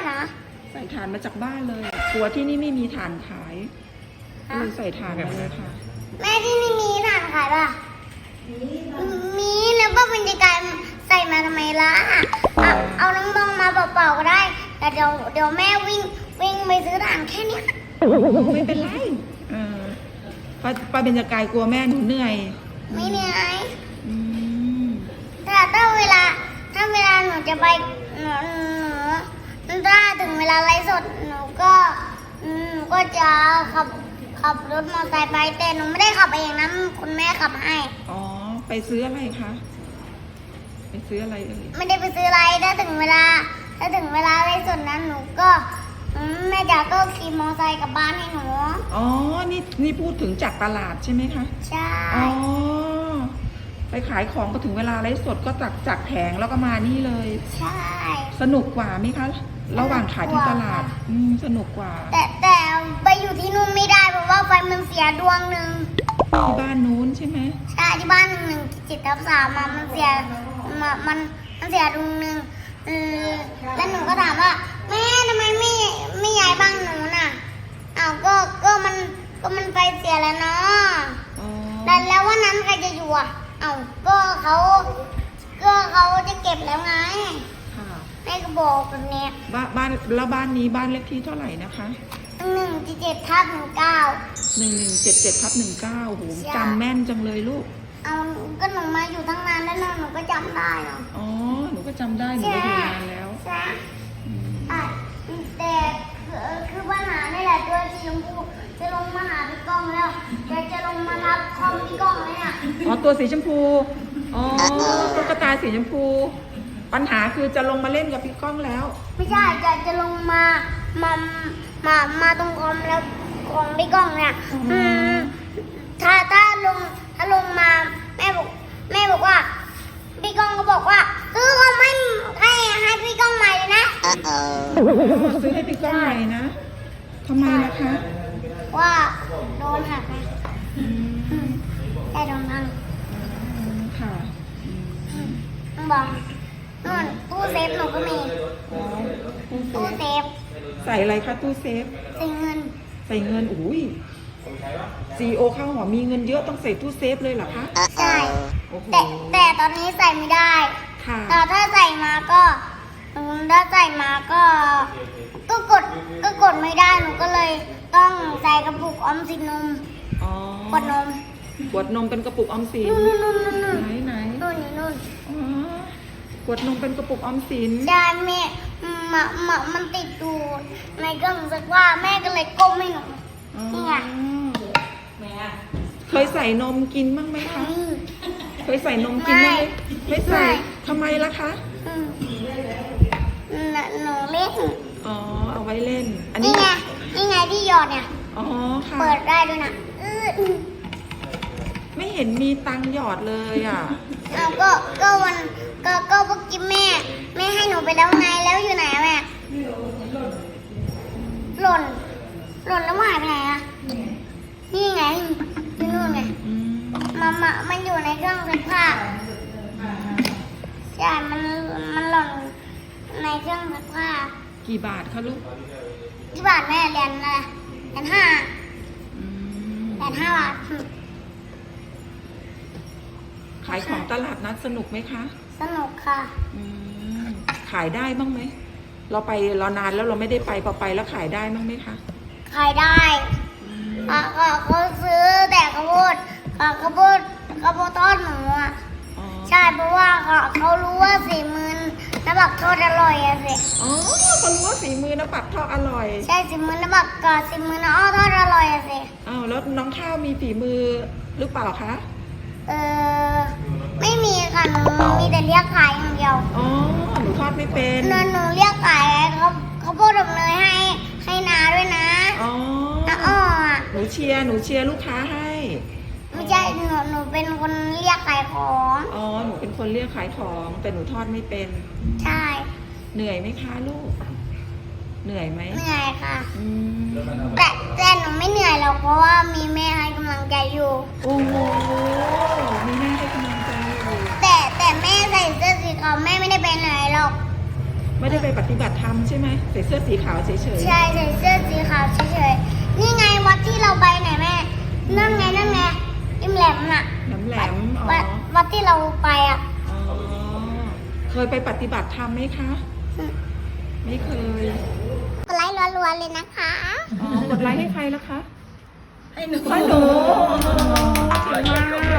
านนะใส่ถ่านมาจากบ้านเลยกลัวที่นี่ไม่มีถ่านขายก็ฮะเลยใส่ถ่านมาเลยค่ะ แม่ที่นี่มีถ่านขายป่ะ มีแล้วก็บรรยากาศใส่มาทำไมล่ะอะเอาน้องมองมาเปล่าๆก็ได้ แต่เดี๋ยวเดี๋ยวแม่วิ่งวิ่งไปซื้อถ่านแค่เนี้ยไม่เป็นไรเออป้าป้าเบญจกายกลัวแม่หนูเหนื่อย ไม่เหนื่อยอืมแต่ถ้าเวลาถ้าเวลาหนูจะไปหนูหนู ถ้าถึงเวลาไลฟ์สดหนูก็อืมหนูก็จะขับขับรถมอเตอร์ไซค์ไปแต่หนูไม่ได้ขับเองนะคุณแม่ขับให้ อ๋อ ไปซื้ออะไรคะ ไปซื้ออะไรเอ่ยไม่ได้ไปซื้ออะไรถ้าถึงเวลา ถ้าถึงเวลาไลฟ์สดนั้นหนูก็อืมแม่จ๋าก็ขี่มอเตอร์ไซค์กลับบ้านให้หนูอ๋อ นี่นี่พูดถึงจากตลาดใช่ไหมคะ ใช่ อ๋อ ไปขายของก็ถึงเวลาไลฟ์สดก็จากจากแผงแล้วก็มานี่เลย ใช่ สนุกกว่าไหมคะ ระหว่างขายที่ตลาด อืมสนุกกว่า แต่แต่ไปอยู่ที่นู่นไม่ได้เพราะว่าไฟมันเสียดวงหนึ่งที่บ้านนู้นใช่ไหมใช่ที่บ้านหนึ่งหนึ่งจิตทับสามอะมันเสียมามันมันเสียดวงหนึ่งเออแล้วหนูก็ถามว่าแม่ทำไมไม่ไม่ย้ายบ้านหนูน่ะอ้าวก็ก็มันก็มันไฟเสียแล้วเนาะอ๋อแต่แล้ววันนั้นใครจะอยู่อะอ้าวก็เขาก็เขาจะเก็บแล้วไงค่ะ แม่ก็บอกแบบเนี้ยบ้านบ้านแล้วบ้านนี้บ้านเลขที่เท่าไหร่นะคะหนึ่งเจ็ดทับหนึ่งเก้าหนึ่งหนึ่งเจ็ดเจ็ดทับหนึ่งเก้าโหใช่จำแม่นจังเลยลูกเอาก็หนูมาอยู่ตั้งนานแล้วเนอะหนูก็จำได้เนาะอ๋อหนูก็จำได้หนูก็อยู่นานแล้วใช่อืมอะแต่คือคือปัญหานี่แหละตัวสีชมพูจะลงมาหาพี่ก้องแล้วจะจะลงมารับคอมพี่ก้องเลยเนี่ยอ๋อตัวสีชมพูอ๋อตุ๊กตาสีชมพู ปัญหาคือจะลงมาเล่นกับพี่ก้องแล้ว ไม่ใช่จะจะลงมามามามาตรงคอมแล้วของพี่ก้องเนี่ยอืมถ้าถ้าลงถ้าลงมาแม่บอกแม่บอกว่าพี่ก้องก็บอกว่าซื้อคอมให้ให้ให้พี่ก้องใหม่เลยนะซื้อให้พี่ก้องใหม่นะทำไมล่ะคะ ว่าโดนหักไงอืมอืมแต่โดนพังค่ะต้องบอกนู่นตู้ เซฟหนูก็มี อ๋อตู้เซตู้ฟเซฟใส่อะไรคะตู้เซฟสีเงิน ใส่เงินอุ้ยซีโอข้าวหอมมีเงินเยอะต้องใส่ตู้เซฟเลยเหรอคะใช่ โอ้โหแต่แต่ตอนนี้ใส่ไม่ได้ค่ะแต่ถ้าใส่มาก็อืมถ้าใส่มาก็ ก็กดก็กดไม่ได้หนูก็เลย ต้องใส่กระปุกออมสินนมอ๋อกดนมขวดนมเป็นกระปุกออมสินนู่นนู่นนู่นนู่นไหนไหนนู่นอยู่นู่นอ๋อ ขวดนมเป็นกระปุกออมสินใช่แม่มามามันติดอยู่ในเครื่องซักผ้าแม่ก็เลยก้มให้หนู อ๋อนี่ไงเคยใส่นมกินบ้างไหมคะ นี่ เคยใส่นมกินบ้างไหมไม่ไม่ใส่ไม่ ทำไมล่ะคะ อืมน่ะหนูเล่นอ๋อ เอาไว้เล่น อันนี้นี่ไงนี่ไงที่หยอดเนี่ย อ๋อ ค่ะ เปิดได้ด้วยนะอื้ออื้อ ไม่เห็นมีตังค์หยอดเลยอะเอาก็ก็วันก็ก็เมื่อกี้แม่แม่ให้หนูไปแล้วไงแล้วอยู่ไหนอะแม่หล่นหล่นแล้วหายไปไหนอะนี่ไงอยู่นู่นไงอืมมามามันอยู่ในเครื่องซักผ้าใช่มันมันหล่นในเครื่องซักผ้ากี่บาทคะลูกที่บ้านแม่เรียนอะไรเรียนห้าอืม เรียนห้าบาทอืม ขายของตลาดนัดสนุกไหมคะสนุกค่ะ อืมขายได้บ้างไหม เราไปเรานานแล้วเราไม่ได้ไปพอไปแล้วขายได้บ้างไหมคะขายได้อืมเขาเขาเขาซื้อแต่ข้าวโพดเขาข้าวโพดข้าวโพดทอดหนูอะอ๋อใช่เพราะว่าเขาเขารู้ว่าสีมือน้ำบักทอดอร่อยอะสิอ๋อเขารู้ว่าฝีมือน้ำปักทอดอร่อย ใช่สีมือน้ำบักกับสีมือน้ำอ้อทอดอร่อยอะสิอ้าวแล้วน้องข้าวมีฝีมือหรือเปล่าคะ เออไม่มีค่ะหนู มีแต่เรียกขายอย่างเดียวอ๋อหนูทอดไม่เป็นหนูหนูเรียกขายเขาเขาวโพดอบเนยให้ให้นาด้วยนะอ๋อน้าอ้ออะหนูเชียร์หนูเชียร์ลูกค้าให้ไม่ใช่หนูหนูเป็นคนเรียกขายของอ๋อหนูเป็นคนเรียกขายของแต่หนูทอดไม่เป็น ใช่เหนื่อยไหมคะลูก เหนื่อยไหมเหนื่อยค่ะอืมแต่แต่หนูไม่เหนื่อยหรอกเพราะว่ามีแม่ให้กำลังใจอยู่โอ้โหมีแม่ให้กำลังใจอยู่ แต่แต่แม่ใส่เสื้อสีขาวแม่ ไม่ได้ไปไหนหรอก ไม่ได้ไปปฏิบัติธรรมใช่ไหมใส่เสื้อสีขาวเฉยๆ ใช่ใส่เสื้อสีขาวเฉยๆ นี่ไงวัดที่เราไปไหนแม่ นั่นไงนั่นไงริมแหลมน่ะแหลมแหลมๆอ๋อ วัดวัดที่เราไปอะ อ๋อ เคยไปปฏิบัติธรรมไหมคะ ไม่เคย กดไลค์รัวๆเลยนะคะ อ๋อกดไลค์ให้ใครแล้วคะ ให้หนูให้หนูเก่งมาก